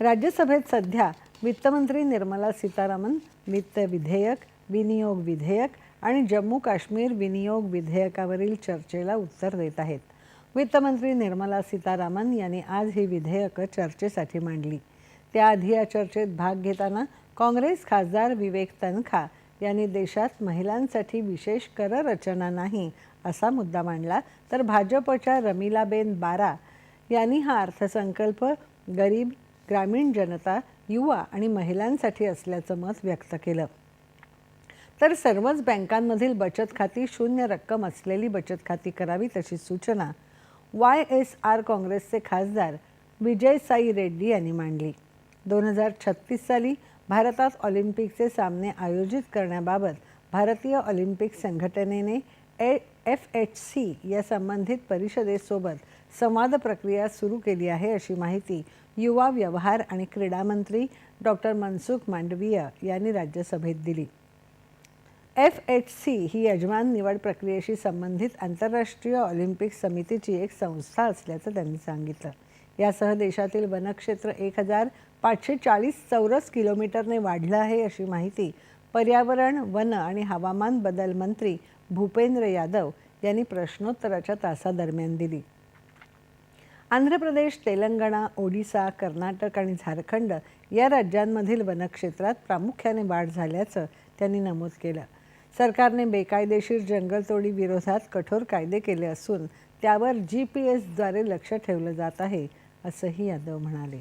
राज्यसभेत सध्या वित्तमंत्री निर्मला सीतारामन वित्त विधेयक विनियोग विधेयक आणि जम्मू काश्मीर विनियोग विधेयकावरील चर्चेला उत्तर देत आहेत. वित्तमंत्री निर्मला सीतारामन यांनी आज ही विधेयकं चर्चेसाठी मांडली. त्याआधी या चर्चेत भाग घेताना काँग्रेस खासदार विवेक तनखा यांनी देशात महिलांसाठी विशेष कर रचना नाही असा मुद्दा मांडला तर भाजपच्या रमिलाबेन बारा यांनी हा अर्थसंकल्प गरीब ग्रामीण जनता युवा आणि महिलांसाठी असल्याचं मत व्यक्त केलं. तर सर्वच बँकांमधील बचत खाती शून्य रक्कम असलेली बचत खाती करावीत अशी सूचना वाय एस आर काँग्रेसचे खासदार विजय साई रेड्डी यांनी मांडली. दोन हजार छत्तीस साली भारतात ऑलिम्पिकचे सामने आयोजित करण्याबाबत भारतीय ऑलिम्पिक संघटनेने ए एफ एच सी या संबंधित परिषदेसोबत संवाद प्रक्रिया सुरू केली आहे अशी माहिती युवा व्यवहार आणि क्रीडा मंत्री डॉक्टर मनसुख मांडवीय यांनी राज्यसभेत दिली. एफ एच सी ही यजमान निवड प्रक्रियेशी संबंधित आंतरराष्ट्रीय ऑलिम्पिक समितीची एक संस्था असल्याचं त्यांनी सांगितलं. यासह देशातील वनक्षेत्र एक हजार पाचशे चाळीस चौरस किलोमीटरने वाढलं आहे अशी माहिती पर्यावरण वन आणि हवामान बदल मंत्री भूपेंद्र यादव यांनी प्रश्नोत्तराच्या तासादरम्यान दिली. आंध्र प्रदेश तेलंगणा ओडिसा कर्नाटक आणि झारखंड या राज्यांमधील वनक्षेत्रात प्रामुख्याने वाढ झाल्याचं त्यांनी नमूद केलं. सरकारने बेकायदेशीर जंगलतोडी विरोधात कठोर कायदे केले असून त्यावर जी पी एसद्वारे लक्ष ठेवलं जात आहे असंही यादव म्हणाले.